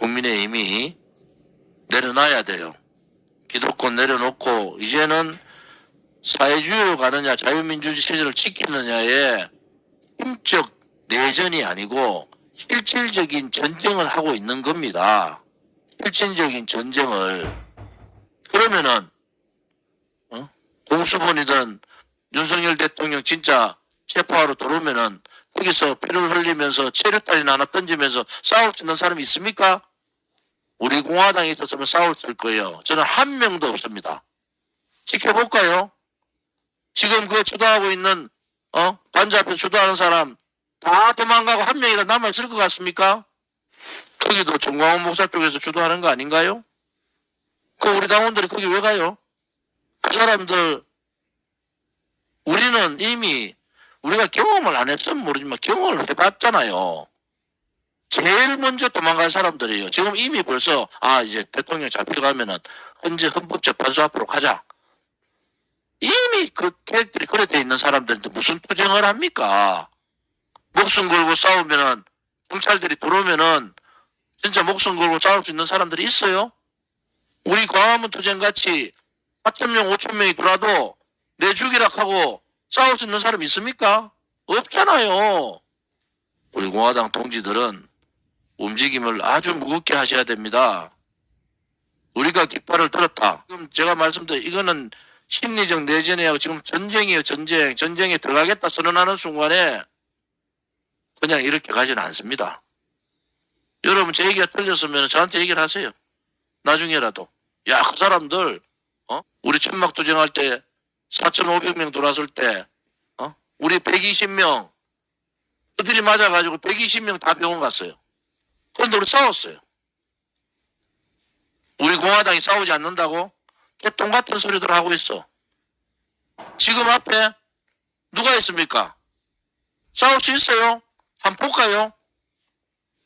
국민의힘이 내려놔야 돼요. 기득권 내려놓고 이제는 사회주의로 가느냐 자유민주주의 체제를 지키느냐에 힘적 내전이 아니고 실질적인 전쟁을 하고 있는 겁니다. 실질적인 전쟁을 그러면은 어? 공수본이든 윤석열 대통령 진짜 체포하러 들어오면은 거기서 피를 흘리면서 체류탄이나 하나 던지면서 싸울 수 있는 사람이 있습니까? 우리 공화당이 있었으면 싸웠을 거예요. 저는 한 명도 없습니다. 지켜볼까요? 지금 그 주도하고 있는 어 관자 앞에 주도하는 사람 다 도망가고 한 명이라 남아 있을 것 같습니까? 거기도 정광훈 목사 쪽에서 주도하는 거 아닌가요? 그 우리 당원들이 거기 왜 가요? 그 사람들 우리는 이미 우리가 경험을 안 했으면 모르지만 경험을 해봤잖아요. 제일 먼저 도망갈 사람들이에요. 지금 이미 벌써 아 이제 대통령 잡혀가면은 현재 헌법재판소 앞으로 가자. 이미 그 계획들이 그래 돼 있는 사람들한테 무슨 투쟁을 합니까? 목숨 걸고 싸우면은 경찰들이 들어오면은 진짜 목숨 걸고 싸울 수 있는 사람들이 있어요? 우리 광화문 투쟁 같이 4천 명, 5천 명이 돌아도 내 죽이라 하고 싸울 수 있는 사람 있습니까? 없잖아요. 우리 공화당 동지들은 움직임을 아주 무겁게 하셔야 됩니다. 우리가 깃발을 들었다. 지금 제가 말씀드린 이거는 심리적 내전이에요. 지금 전쟁이에요. 전쟁. 전쟁에 들어가겠다 선언하는 순간에 그냥 이렇게 가지는 않습니다. 여러분 제 얘기가 틀렸으면 저한테 얘기를 하세요. 나중에라도. 야, 그 사람들, 어? 우리 천막 투쟁할 때 4,500명 돌았을 때, 어? 우리 120명, 그들이 맞아가지고 120명 다 병원 갔어요. 그런데 우리 싸웠어요. 우리 공화당이 싸우지 않는다고? 개똥 같은 소리들 하고 있어. 지금 앞에 누가 있습니까? 싸울 수 있어요? 한번 볼까요?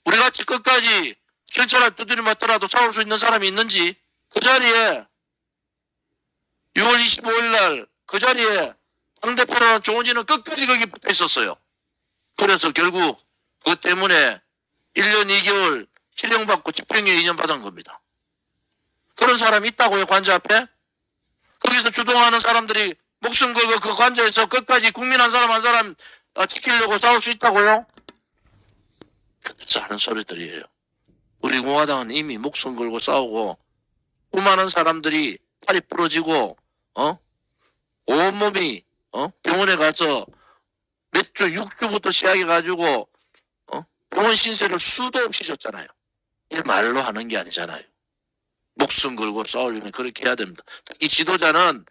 우리 같이 끝까지 경찰에 두드려 맞더라도 싸울 수 있는 사람이 있는지 그 자리에 6월 25일 날 그 자리에 당대표라는 조은지는 끝까지 거기 붙어 있었어요. 그래서 결국 그 때문에 1년 2개월 실형받고 집행유예 2년 받은 겁니다. 그런 사람이 있다고요, 관저 앞에? 거기서 주동하는 사람들이 목숨 걸고 그 관저에서 끝까지 국민 한 사람 한 사람 어, 지키려고 싸울 수 있다고요? 그래서 하는 소리들이에요. 우리 공화당은 이미 목숨 걸고 싸우고 수많은 사람들이 팔이 부러지고 어 온몸이 어 병원에 가서 몇 주, 6주부터 시작해 가지고 어 병원 신세를 수도 없이 줬잖아요. 이 말로 하는 게 아니잖아요. 목숨 걸고 싸우려면 그렇게 해야 됩니다. 이 지도자는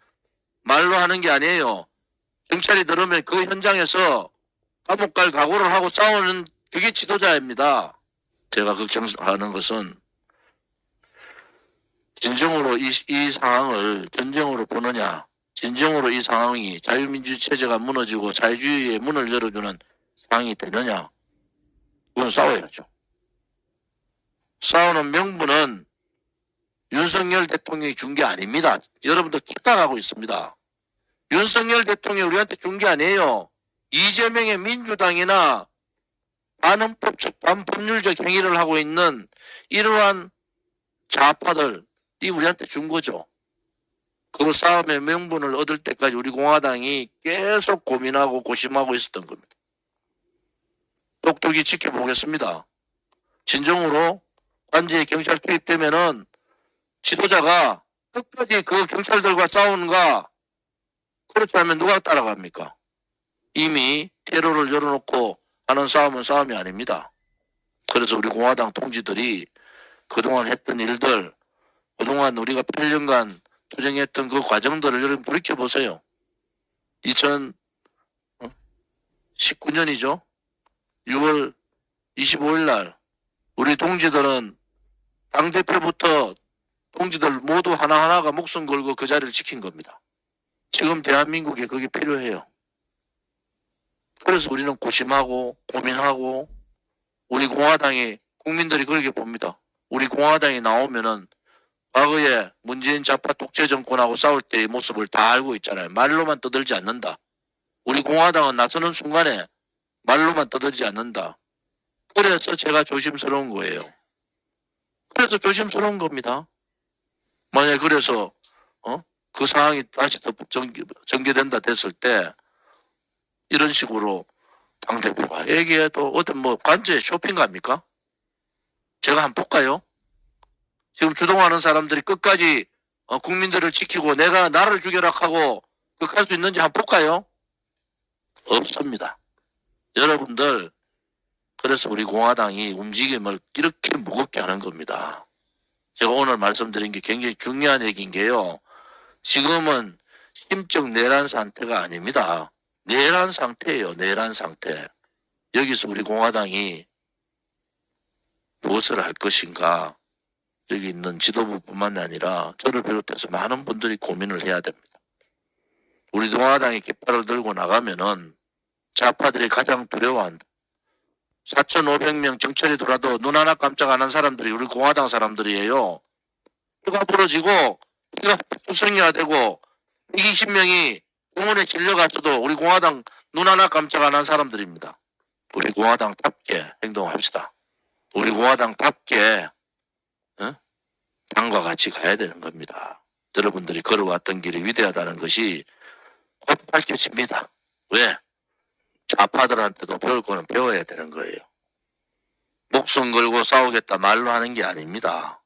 말로 하는 게 아니에요. 경찰이 들어오면 그 현장에서 감옥 갈 각오를 하고 싸우는 그게 지도자입니다. 제가 걱정하는 것은 진정으로 이, 이 상황을 전쟁으로 보느냐, 진정으로 이 상황이 자유민주주의 체제가 무너지고 자유주의의 문을 열어주는 상황이 되느냐, 그건 싸워야죠. 싸우는 명분은 윤석열 대통령이 준 게 아닙니다. 여러분들 착각하고 있습니다. 윤석열 대통령이 우리한테 준 게 아니에요. 이재명의 민주당이나 반헌법적, 반법률적 행위를 하고 있는 이러한 좌파들 이 우리한테 준 거죠. 그 싸움의 명분을 얻을 때까지 우리 공화당이 계속 고민하고 고심하고 있었던 겁니다. 똑똑히 지켜보겠습니다. 진정으로 관제에 경찰 투입되면은 지도자가 끝까지 그 경찰들과 싸우는가 그렇지 않으면 누가 따라갑니까? 이미 테러를 열어놓고 하는 싸움은 싸움이 아닙니다. 그래서 우리 공화당 동지들이 그동안 했던 일들, 그동안 우리가 8년간 투쟁했던 그 과정들을 여러분 돌이켜보세요. 2019년이죠. 6월 25일 날 우리 동지들은 당대표부터 동지들 모두 하나하나가 목숨 걸고 그 자리를 지킨 겁니다. 지금 대한민국에 그게 필요해요. 그래서 우리는 고심하고 고민하고 우리 공화당이 국민들이 그렇게 봅니다. 우리 공화당이 나오면은 과거에 문재인 좌파 독재 정권하고 싸울 때의 모습을 다 알고 있잖아요. 말로만 떠들지 않는다. 우리 공화당은 나서는 순간에 말로만 떠들지 않는다. 그래서 제가 조심스러운 거예요. 그래서 조심스러운 겁니다. 만약 그래서 어? 그 상황이 다시 또 전개, 전개된다 됐을 때 이런 식으로 당 대표가 얘기해도 어떤 뭐 관제 쇼핑 갑니까? 제가 한번 볼까요? 지금 주동하는 사람들이 끝까지 어, 국민들을 지키고 내가 나를 죽여라 하고 그할 수 있는지 한번 볼까요? 없습니다. 여러분들 그래서 우리 공화당이 움직임을 이렇게 무겁게 하는 겁니다. 제가 오늘 말씀드린 게 굉장히 중요한 얘기인 게요. 지금은 심적 내란 상태가 아닙니다. 내란 상태예요. 내란 상태. 여기서 우리 공화당이 무엇을 할 것인가 여기 있는 지도부뿐만 아니라 저를 비롯해서 많은 분들이 고민을 해야 됩니다. 우리 공화당이 깃발을 들고 나가면은 좌파들이 가장 두려워한다. 4,500명 정찰이 돌아도 눈 하나 깜짝 안 한 사람들이 우리 공화당 사람들이에요. 피가 부러지고 피가 투성이가 되고 120명이 병원에 실려갔어도 우리 공화당 눈 하나 깜짝 안 한 사람들입니다. 우리 공화당답게 행동합시다. 우리 공화당답게 어? 당과 같이 가야 되는 겁니다. 여러분들이 걸어왔던 길이 위대하다는 것이 곧 밝혀집니다. 왜? 좌파들한테도 배울 거는 배워야 되는 거예요. 목숨 걸고 싸우겠다 말로 하는 게 아닙니다.